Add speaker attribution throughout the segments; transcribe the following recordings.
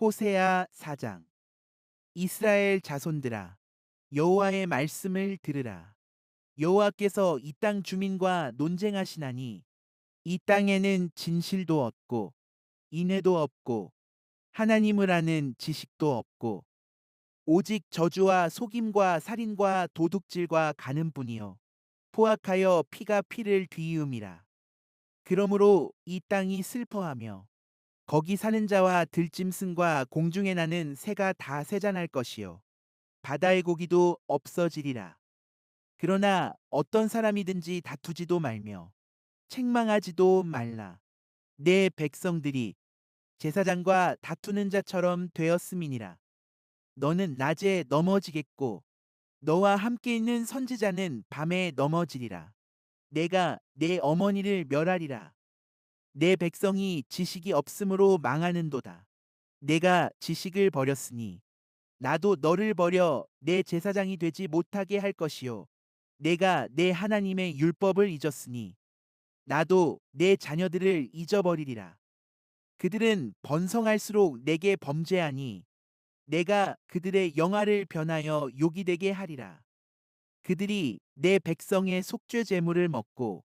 Speaker 1: 호세아 4장 이스라엘 자손들아 여호와의 말씀을 들으라. 여호와께서 이 땅 주민과 논쟁하시나니 이 땅에는 진실도 없고 인애도 없고 하나님을 아는 지식도 없고 오직 저주와 속임과 살인과 도둑질과 가늠뿐이요. 포악하여 피가 피를 뒤이음이라. 그러므로 이 땅이 슬퍼하며 거기 사는 자와 들짐승과 공중에 나는 새가 다 세잔할 것이요. 바다의 고기도 없어지리라. 그러나 어떤 사람이든지 다투지도 말며 책망하지도 말라. 내 백성들이 제사장과 다투는 자처럼 되었음이니라. 너는 낮에 넘어지겠고 너와 함께 있는 선지자는 밤에 넘어지리라. 내가 내 어머니를 멸하리라 내 백성이 지식이 없으므로 망하는도다. 내가 지식을 버렸으니 나도 너를 버려 내 제사장이 되지 못하게 할 것이요. 내가 내 하나님의 율법을 잊었으니 나도 내 자녀들을 잊어버리리라. 그들은 번성할수록 내게 범죄하니 내가 그들의 영화를 변하여 욕이 되게 하리라. 그들이 내 백성의 속죄 제물을 먹고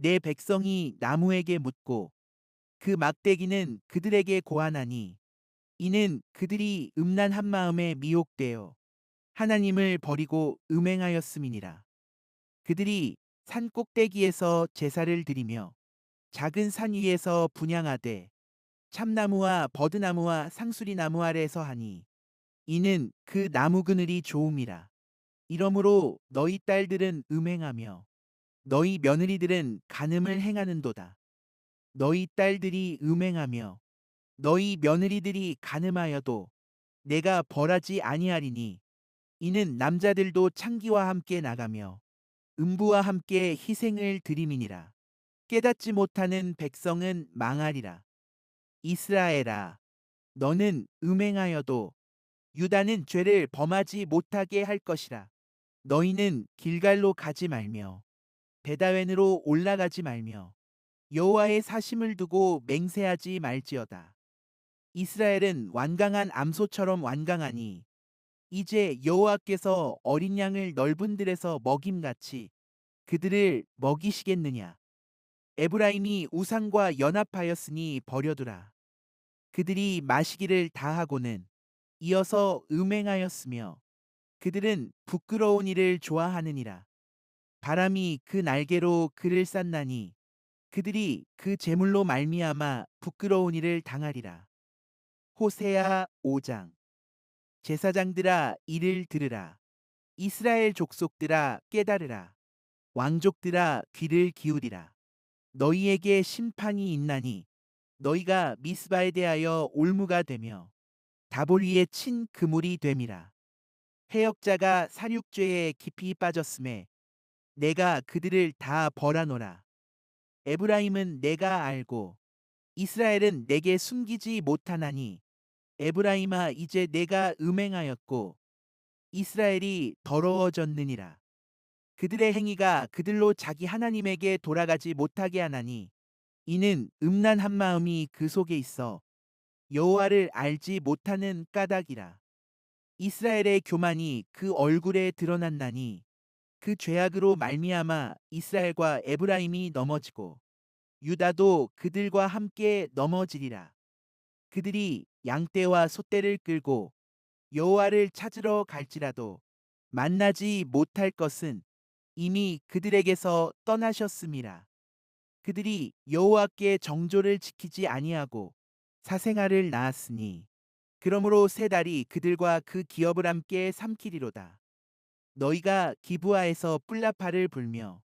Speaker 1: 내 백성이 나무에게 묻고 그 막대기는 그들에게 고하나니 이는 그들이 음란한 마음에 미혹되어 하나님을 버리고 음행하였음이니라. 그들이 산 꼭대기에서 제사를 드리며 작은 산 위에서 분양하되 참나무와 버드나무와 상수리나무 아래에서 하니 이는 그 나무 그늘이 좋음이라. 이러므로 너희 딸들은 음행하며 너희 며느리들은 간음을 행하는도다. 너희 딸들이 음행하며 너희 며느리들이 간음하여도 내가 벌하지 아니하리니 이는 남자들도 창기와 함께 나가며 음부와 함께 희생을 드림이니라. 깨닫지 못하는 백성은 망하리라. 이스라엘아, 너는 음행하여도 유다는 죄를 범하지 못하게 할 것이라. 너희는 길갈로 가지 말며 베다웬으로 올라가지 말며 여호와의 사심을 두고 맹세하지 말지어다. 이스라엘은 완강한 암소처럼 완강하니 이제 여호와께서 어린 양을 넓은 들에서 먹임같이 그들을 먹이시겠느냐. 에브라임이 우상과 연합하였으니 버려두라. 그들이 마시기를 다하고는 이어서 음행하였으며 그들은 부끄러운 일을 좋아하느니라. 바람이 그 날개로 그를 쌌나니 그들이 그 제물로 말미암아 부끄러운 일을 당하리라. 호세아 5장 제사장들아 이를 들으라. 이스라엘 족속들아 깨달으라. 왕족들아 귀를 기울이라. 너희에게 심판이 있나니 너희가 미스바에 대하여 올무가 되며 다볼리에 친 그물이 됨이라. 해역자가 사륙죄에 깊이 빠졌음에 내가 그들을 다 벌하노라. 에브라임은 내가 알고 이스라엘은 내게 숨기지 못하나니 에브라임아 이제 내가 음행하였고 이스라엘이 더러워졌느니라. 그들의 행위가 그들로 자기 하나님에게 돌아가지 못하게 하나니 이는 음란한 마음이 그 속에 있어 여호와를 알지 못하는 까닭이라. 이스라엘의 교만이 그 얼굴에 드러났나니 그 죄악으로 말미암아 이스라엘과 에브라임이 넘어지고 유다도 그들과 함께 넘어지리라. 그들이 양떼와 소떼를 끌고 여호와를 찾으러 갈지라도 만나지 못할 것은 이미 그들에게서 떠나셨음이라. 그들이 여호와께 정조를 지키지 아니하고 사생아를 낳았으니 그러므로 세 달이 그들과 그 기업을 함께 삼키리로다. 너희가 기부아에서 뿔나파를 불며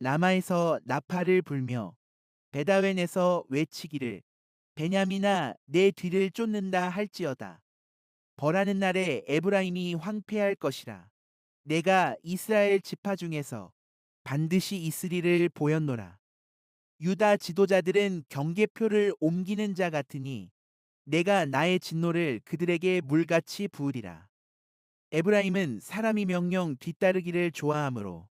Speaker 1: 라마에서 나파를 불며 베다웬에서 외치기를 베냐민아 내 뒤를 쫓는다 할지어다. 벌하는 날에 에브라임이 황폐할 것이라. 내가 이스라엘 지파 중에서 반드시 있으리를 보였노라. 유다 지도자들은 경계표를 옮기는 자 같으니 내가 나의 진노를 그들에게 물같이 부으리라. 에브라임은 사람이 명령 뒤따르기를 좋아하므로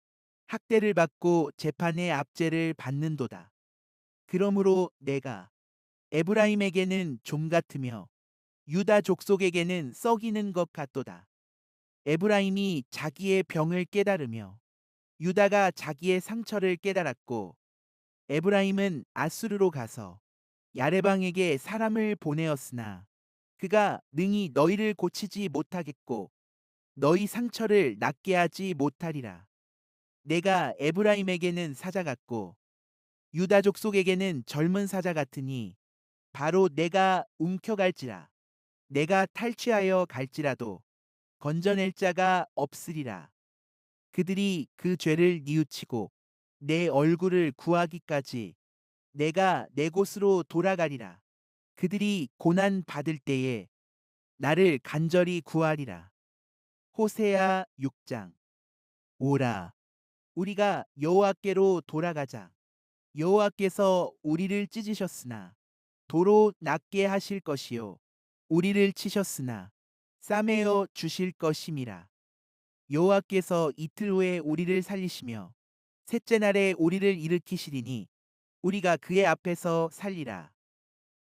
Speaker 1: 학대를 받고 재판의 압제를 받는도다. 그러므로 내가 에브라임에게는 좀 같으며 유다 족속에게는 썩이는 것 같도다. 에브라임이 자기의 병을 깨달으며 유다가 자기의 상처를 깨달았고 에브라임은 아수르로 가서 야레방에게 사람을 보내었으나 그가 능히 너희를 고치지 못하겠고 너희 상처를 낫게 하지 못하리라. 내가 에브라임에게는 사자 같고 유다 족 속에게는 젊은 사자 같으니 바로 내가 움켜갈지라. 내가 탈취하여 갈지라도 건져낼 자가 없으리라. 그들이 그 죄를 뉘우치고 내 얼굴을 구하기까지 내가 내 곳으로 돌아가리라. 그들이 고난 받을 때에 나를 간절히 구하리라 호세아 6장. 오라 우리가 여호와께로 돌아가자. 여호와께서 우리를 찢으셨으나 도로 낫게 하실 것이요 우리를 치셨으나 싸매어 주실 것임이라. 여호와께서 이틀 후에 우리를 살리시며 셋째 날에 우리를 일으키시리니 우리가 그의 앞에서 살리라.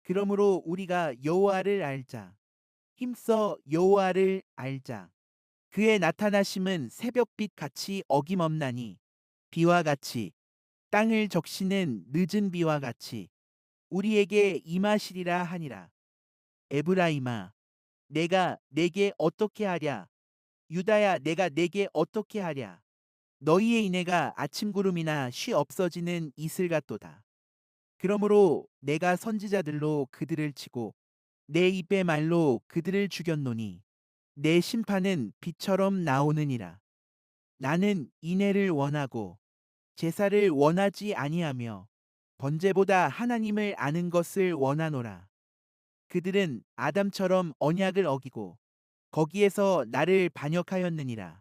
Speaker 1: 그러므로 우리가 여호와를 알자. 힘써 여호와를 알자 그의 나타나심은 새벽빛 같이 어김없나니 비와 같이 땅을 적시는 늦은 비와 같이 우리에게 임하시리라 하니라. 에브라임아, 내가 내게 어떻게 하랴? 유다야, 내가 내게 어떻게 하랴? 너희의 인애가 아침 구름이나 쉬 없어지는 이슬 같도다. 그러므로 내가 선지자들로 그들을 치고 내 입의 말로 그들을 죽였노니 내 심판은 비처럼 나오느니라. 나는 인애를 원하고 제사를 원하지 아니하며 번제보다 하나님을 아는 것을 원하노라. 그들은 아담처럼 언약을 어기고 거기에서 나를 반역하였느니라.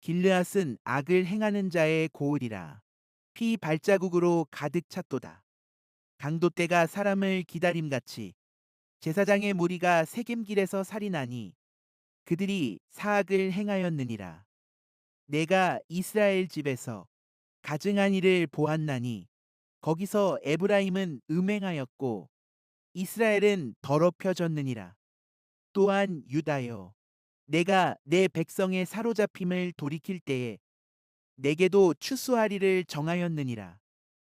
Speaker 1: 길르앗은 악을 행하는 자의 고을이라. 피 발자국으로 가득 찼도다. 강도 때가 사람을 기다림같이 제사장의 무리가 세겜길에서 살인하니 그들이 사악을 행하였느니라. 내가 이스라엘 집에서 가증한 일을 보았나니 거기서 에브라임은 음행하였고 이스라엘은 더럽혀졌느니라. 또한 유다여 내가 내 백성의 사로잡힘을 돌이킬 때에 내게도 추수하리를 정하였느니라.